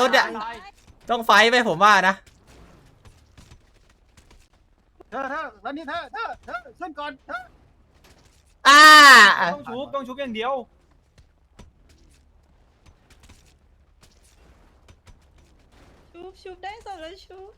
รถเนี่ยต้องไฟท์ไปผมว่านะเธอเธอวันนี้เธอเธอเธอขึ้นก่อนเธออ่าต้องชุบต้องชุบอย่างเดียวชุบชุบได้สองแล้วชุบ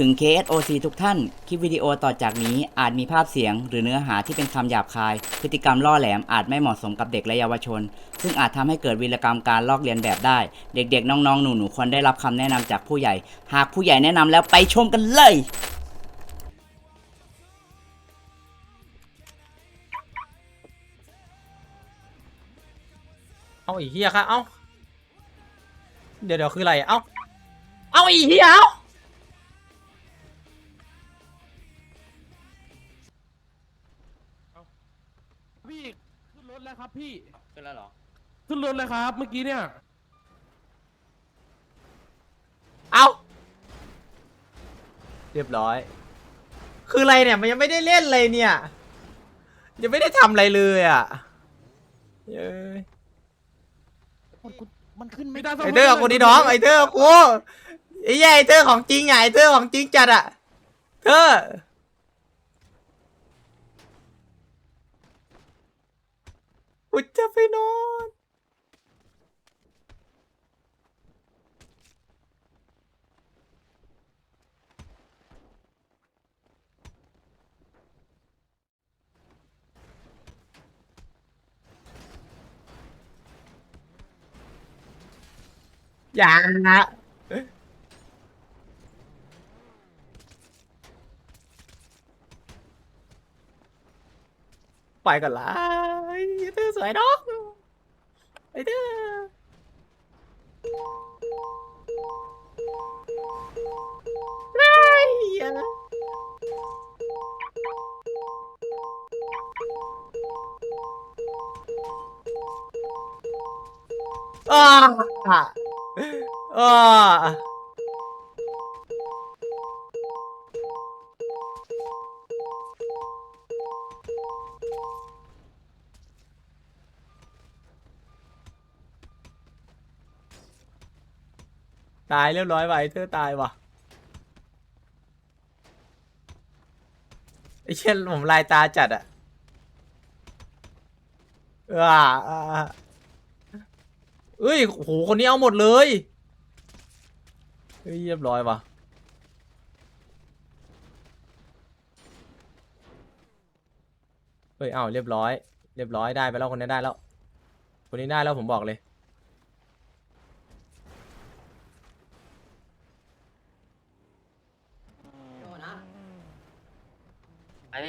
ถึง KSOC ทุกท่าน คลิปวิดีโอต่อจากนี้อาจมีภาพเสียง หรือเนื้อหาที่เป็นคำหยาบคาย พฤติกรรมล่อแหลมอาจไม่เหมาะสมกับเด็กและเยาวชน ซึ่งอาจทำให้เกิดวีรกรรมการลอกเลียนแบบได้ เด็กๆ น้องๆ หนูๆ ควรได้รับคำแนะนำจากผู้ใหญ่ หากผู้ใหญ่แนะนำแล้วไปชมกันเลย เอาอีเหี้ยค่ะ เอาเดี๋ยวเดี๋ยวคืออะไร เอาเอาอีเหี้ยเอา รถแล้วครับพี่ ขึ้นแล้วหรอ ขึ้นรถเลยครับ เมื่อกี้เนี่ย เอาเรียบร้อย คืออะไรเนี่ยมันยังไม่ได้เล่นเลยเนี่ย ยังไม่ได้ทำอะไรเลยอะเย้ยมันขึ้นไม่ไม่ได้ไอเธอกับคนนี้น้องไอเธอกับกูไอ้แย่ไอเธอของจริงไงไอเธอของจริงจัดอะเธอ กูจะไปนอน อย่างนะ ไปก่อนละไอ้เธอสวยเนาะไอ้เธอไอ้เหี้ยอ้าอ้า ตายเรียบร้อยวะไอ้เธอตายว่ะไอ้เช่นผมลายตาจัดอะอ่าอ่าอ่าเอ้ยโหคนนี้เอาหมดเลยเฮ้ยเรียบร้อยว่ะเฮ้ยเอาเรียบร้อย เรียบร้อยได้ไปแล้วคนนี้ได้แล้ว คนนี้ได้แล้วผมบอกเลย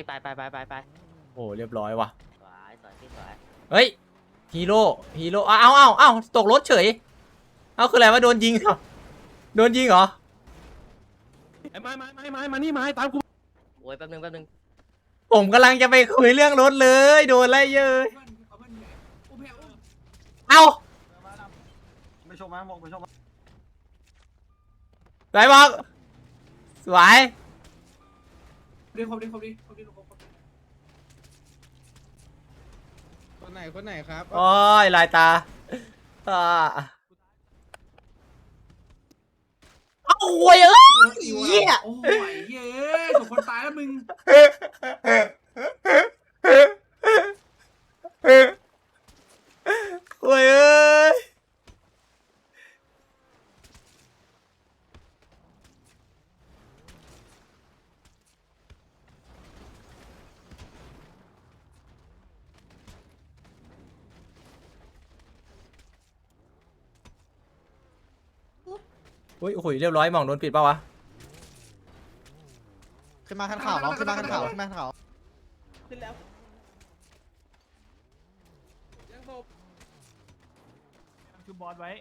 ไปไปไปไปไปไปโอ้เรียบร้อยว่ะสวยสวยพี่สวยเฮ้ยฮีโร่ฮีโร่เอาเอาเอาเอาตกรถเฉยเอาคืออะไรวะโดนยิงเหรอโดนยิงเหรอไอ้ไม้ไม้ไม้ไม้มานี่ไม้ตามกูโอ้ยแป๊บนึงแป๊บนึงผมกำลังจะไปคุยเรื่องรถเลยโดนอะไรเยอะเอาไปชมมามองไปชมมาไหนบอกสวยดีครบดีครบดี ครบดีครบคนไหนคนไหนครับโอ้ยลายตาอ่าเอาโวยเอ้ยเหี้ยโอ้ยเย้ถูกคนตายแล้วมึง อุ้ยโอ้โหเรียบร้อยมองโดนปิดป่าวะขึ้นมาขันข่าวน้องขึ้นมาขันข่าวขึ้นมาขันข่าวขึ้นแล้วยังตบคือบอสไว้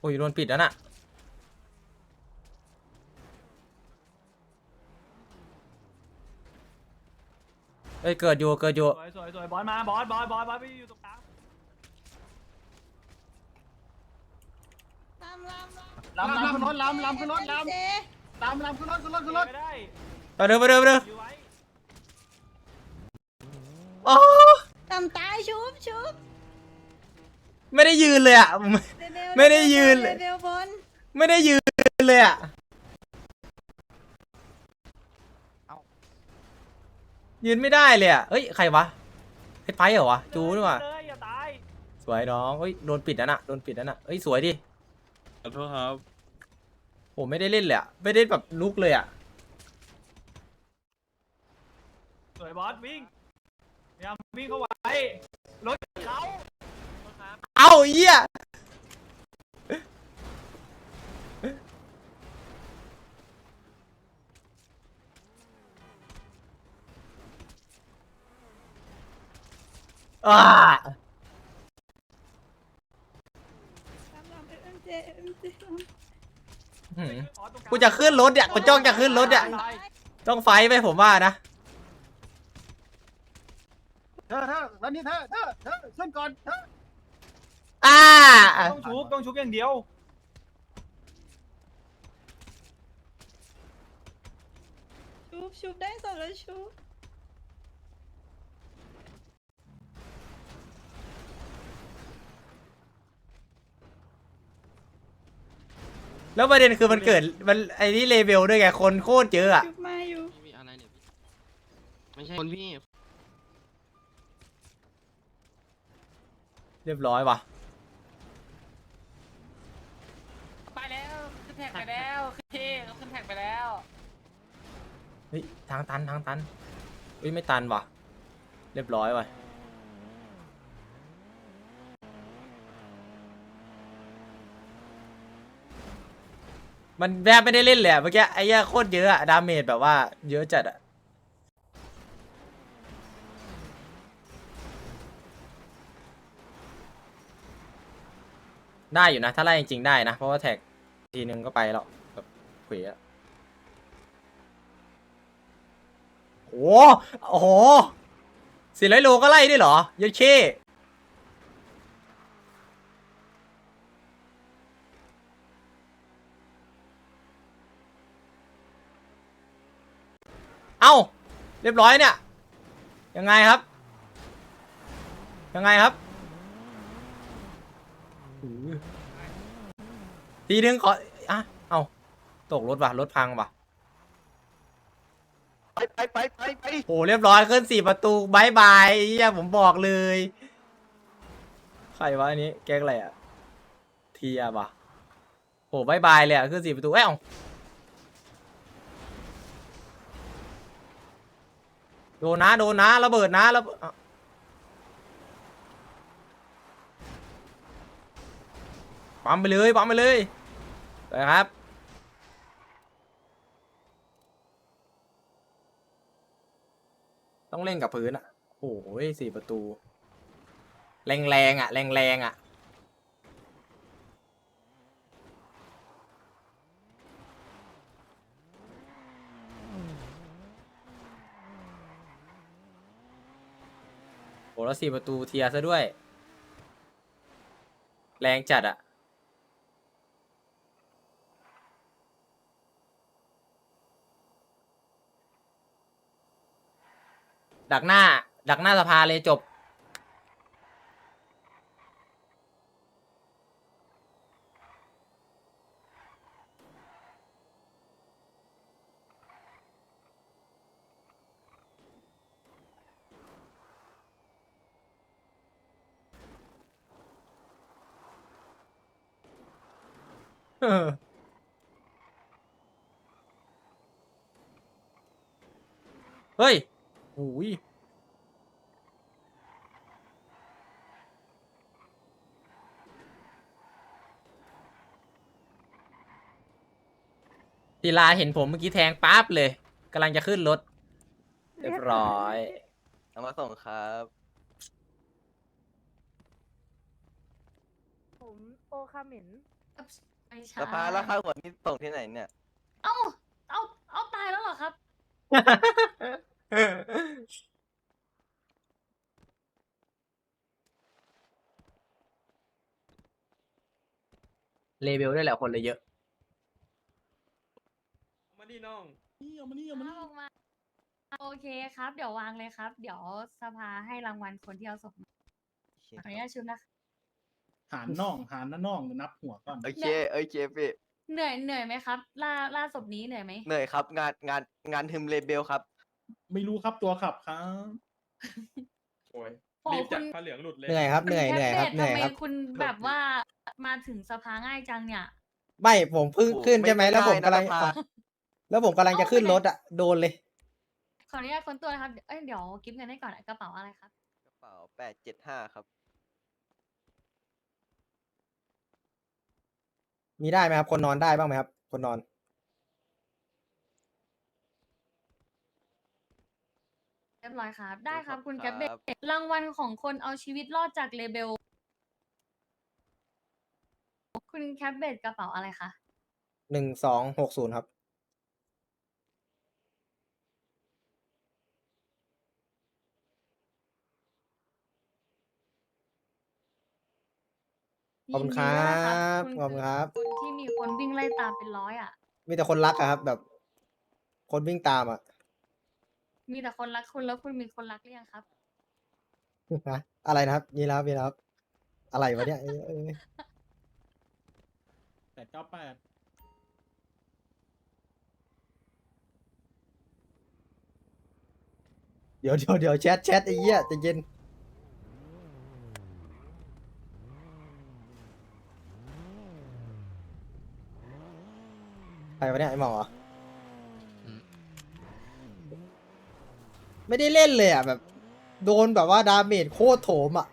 โอ้ยโดนปิดแล้วน่ะเอ้ยเกิดอยู่เกิดอยู่สวยสวยบอสมาบอสบอสบอสบอสไปอยู่ตรง ลำลำขึ้นรถลำลำขึ้นรถลำเจลำลำขึ้นรถขึ้นรถขึ้นรถไปเร็วไปเร็วไปเร็วโอ้ตำตายชุบชุบไม่ได้ยืนเลยอะไม่ได้ยืนเลยไม่ได้ยืนเลยอะยืนไม่ได้เลยอะเฮ้ยใครวะไอ้ไปเหรอวะจูนี่วะสวยน้องเฮ้ยโดนปิดนั่นน่ะโดนปิดนั่นน่ะเฮ้ยสวยดิ ขอโทษครับ ผมไม่ได้เล่นเลยอะไม่ได้แบบลุกเลยอะสวยบอสวิ่งพยายามวิ่งเข้าไว้รถเขาเอาเหี้ยอ่า กูจะขึ้นรถเนี่ยกูจ้องจะขึ้นรถเนี่ยต้องไฟท์ไปผมว่านะ เธอเธอแล้วนี่เธอเธอเธอขึ้นก่อนเธออ่า ต้องชุบต้องชุบอย่างเดียวชุบชุบได้สองแล้วชุบ แล้วประเด็นคือมันเกิดมันไอ้นี่เลเวลด้วยไงคนโคตรเยอะอะมาอยู่พี่อะไรเนี่ยไม่ใช่คนพี่เรียบร้อยว่ะไปแล้วขึ้นแท็กไปแล้วพี่ขึ้นแท็กไปแล้วเฮ้ยทางตันทางตันเฮ้ยไม่ตันว่ะ เรียบร้อยว่ะ มันแทบไม่ได้เล่นเลยอะเมื่อกี้ไอ้เหี้โคตรเยอะอะดาเมจแบบว่าเยอะจัดอะได้อยู่นะ ถ้าไล่จริงๆได้นะ เพราะว่าแท็กทีนึงก็ไปแล้วแบบเขวอะโอ้โหสี่ร้อยโลก็ไล่ได้เหรอยอนเค เอ้า เรียบร้อยเนี่ย ยังไงครับ ยังไงครับทีนึงขออะเอาตกรถว่ะ รถพังว่ะ ไปไปไปไปไโอ้เรียบร้อยขึ้นสี่ประตูบายบายเฮียผมบอกเลย ใครวะอันนี้ แก๊กอะไรอะเทียบ่ะโอ้บายบายเลยอะขึ้นสี่ประตูเอ้า โดนนะโดนนะระเบิดนะระเบิปั๊มไปเลยปั๊มไปเลยนะครับ ต้องเล่นกับพื้นอะโอ้โหสี่ประตู แรงแรงอะ แรงแรงอะ แล้วสี่ประตูเทียซะด้วย แรงจัดอะดักหน้า ดักหน้าสภาเลยจบ เฮ้ยโอ้ยศิลาเห็นผมเมื่อกี้แทงปั๊บเลยกำลังจะขึ้นรถ เรียบร้อย เอามาส่งครับ ผมโอคาเหมิน สภาแล้วค่าหัวนี่ส่งที่ไหนเนี่ย เอาเอาเอาตายแล้วหรอครับ เลเวลได้แหละคนเลยเยอะ มาดิน้อง นี่เอามานี่เอามานี่มาโอเคครับ เดี๋ยววางเลยครับ เดี๋ยวสภาให้รางวัลคนที่เอาศพมาขออนุญาตชุบนะคะ หารน่องหารน้าน่องนับหัวก่อนโอเคโอเคพี่เหนื่อยเหนื่อยไหมครับ ล่าล่าศพนี้เหนื่อยไหมเหนื่อยครับ งานงานงานทึมเลเบลครับ ไม่รู้ครับตัวขับครับโอ้ยโอ้รีบจัดคุณผ้าเหลืองหลุดเลยเหนื่อยครับเหนื่อยเหนื่อยครับเหนื่อยทำไมครับคุณแบบว่ามาถึงสภาง่ายจังเนี่ย ไม่ผมเพิ่งโอ้ขึ้นใช่ไหมไม่แล้วผมได้นะกำลังสภาแล้วผมกำลังจะขึ้นรถอะโดนเลย ขออนุญาตคนตัวนะครับเอ้ยเดี๋ยวกิฟต์เงินให้ก่อนอะกระเป๋าอะไรครับ กระเป๋าแปดเจ็ดห้าครับ มีได้ไหมครับ คนนอนได้บ้างไหมครับ คนนอน เรียบร้อยครับ ได้ครับขอบคุคุณณแกปเบครับรางวัลของคนเอาชีวิตรอดจากเลเบล คุณแคปเบดกระเป๋าอะไรคะ หนึ่งสองหกศูนย์ครับ ขอบคุณครับยินดีด้วยนะขอบคุณครับ คุณที่มีคนวิ่งไล่ตามเป็นร้อยอะ มีแต่คนรักอะครับ แบบ คนวิ่งตามอะมีแต่คนรักคุณแล้วคุณมีคนรักหรือยังครับนะอะไรนะครับมีแล้วมีแล้วครับอะไรวะเนี่ยเอ้ยเอ้ยแปดเก้าแปดเดี๋ยวเดี๋ยวเดี๋ยวแชทแชทไอ้เหี้ยใจะเย็นะเนี่ยไอหมอไม่ได้เล่นเลยอะแบบ โดนแบบว่าดาเมจโคตรโถมอะ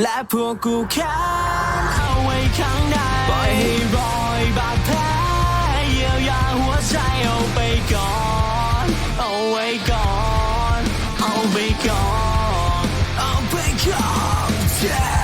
และพวกกูแค้เอาไว้ข้างในปล่อยให้รอยบาดแผลเยียวยาหัวใจเอาไปก่อน เอาไว้ก่อน เอาไปก่อน เอาไปก่อน yeah